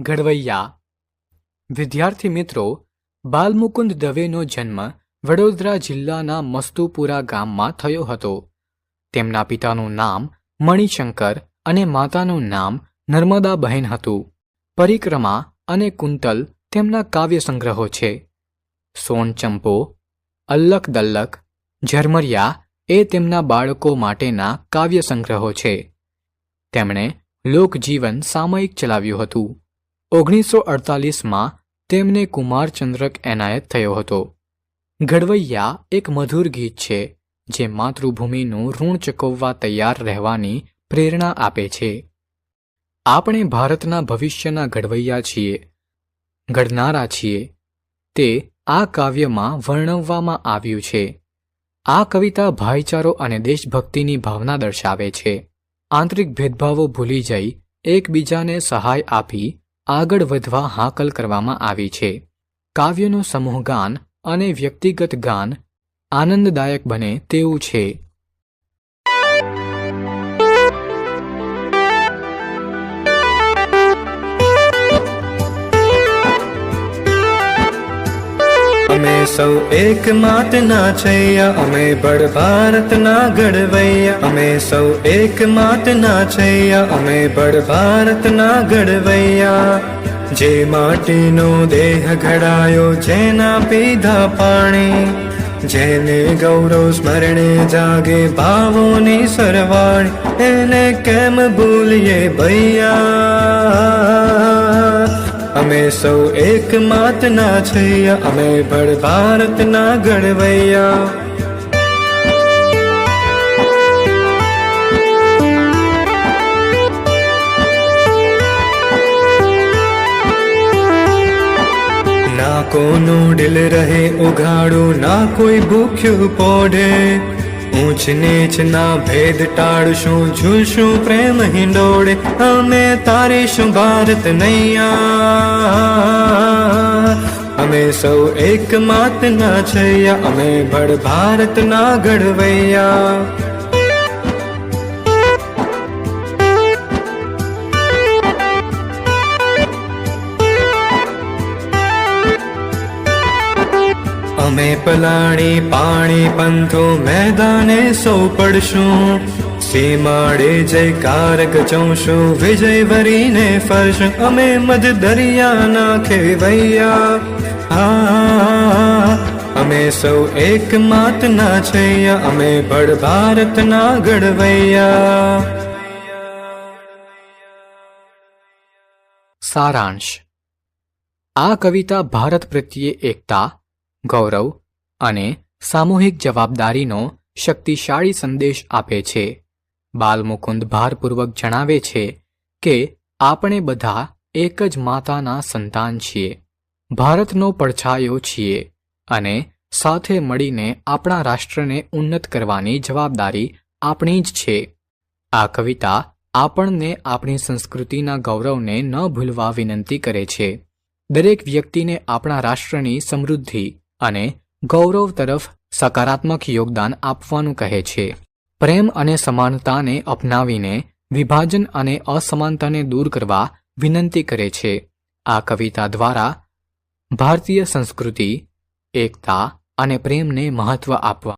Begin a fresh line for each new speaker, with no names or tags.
ઘડવૈયા વિદ્યાર્થી મિત્રો, બાલમુકુંદ દવેનો જન્મ વડોદરા જિલ્લાના મસ્તુપુરા ગામમાં થયો હતો. તેમના પિતાનું નામ મણિશંકર અને માતાનું નામ નર્મદાબહેન હતું. પરિક્રમા અને કુંતલ તેમના કાવ્ય સંગ્રહો છે. સોનચંપો અલ્લક દલ્લક, ઝરમરિયા એ તેમના બાળકો માટેના કાવ્ય સંગ્રહો છે. તેમણે લોકજીવન સામયિક ચલાવ્યું હતું. ઓગણીસો અડતાલીસમાં તેમને કુમારચંદ્રક એનાયત થયો હતો. ઘડવૈયા એક મધુર ગીત છે, જે માતૃભૂમિનું ઋણ ચૂકવવા તૈયાર રહેવાની પ્રેરણા આપે છે. આપણે ભારતના ભવિષ્યના ઘડવૈયા છીએ, ઘડનારા છીએ. તે આ કાવ્યમાં વર્ણવવામાં આવ્યું છે. આ કવિતા ભાઈચારો અને દેશભક્તિની ભાવના દર્શાવે છે. આંતરિક ભેદભાવો ભૂલી જઈ એકબીજાને સહાય આપી આગળ વધવા હાકલ કરવામાં આવી છે. કાવ્યનું સમૂહ ગાન અને વ્યક્તિગત ગાન આનંદદાયક બને તેવું છે.
અમે સૌ એક માતના છૈયા. અમે બળ ભારતના ઘડવૈયા. અમે સૌ એક માતના છૈયા. અમે બળ ભારતના ઘડવૈયા. જે માટીનો દેહ ઘડાયો, જેના પીધા પાણી. જેને ગૌરવ સ્મરણે જાગે ભાવોની સરવાણી. એને કેમ ભૂલીએ ભૈયા? અમે સૌ એક માતના છૈયા અમે ભળ ભારતના ઘડવૈયા કોનું દિલ રહે, ઉઘાડું, ના કોઈ ભૂખ્યું પોઢે. ઊંચ નીચ ના ભેદ ટાળશું, ઝૂલશું પ્રેમ હિંડોળે. અમે તારીશું ભારત નૈયા. અમે સૌ એક માતના છૈયા, અમે ભળ ભારતના ઘડવૈયા. અમે પલાણી પાણી પંથો મેદાને સૌ પડશું. સીમાડે જયકાર ગચવશું વિજય વરીને ફરશ. અમે મધ દરિયાના ખેવૈયા. આ અમે સૌ એક માતના છૈયા. અમે ભડ ભારતના ગડવૈયા
સારાંશ. આ કવિતા ભારત પ્રત્યે એકતા ગૌરવ અને સામૂહિક જવાબદારીનો શક્તિશાળી સંદેશ આપે છે. બાલમુકુંદ ભારપૂર્વક જણાવે છે કે, આપણે બધા એક જ માતાના સંતાન છીએ. ભારતનો પડછાયો છીએ અને સાથે મળીને આપણા રાષ્ટ્રને ઉન્નત કરવાની જવાબદારી આપણી જ છે. આ કવિતા આપણને આપણી સંસ્કૃતિના ગૌરવને ન ભૂલવા વિનંતી કરે છે. દરેક વ્યક્તિને આપણા રાષ્ટ્રની સમૃદ્ધિ અને ગૌરવ તરફ સકારાત્મક યોગદાન આપવાનું કહે છે. પ્રેમ અને સમાનતાને અપનાવીને વિભાજન અને અસમાનતાને દૂર કરવા વિનંતી કરે છે. આ કવિતા દ્વારા ભારતીય સંસ્કૃતિ, એકતા અને પ્રેમને મહત્વ આપવા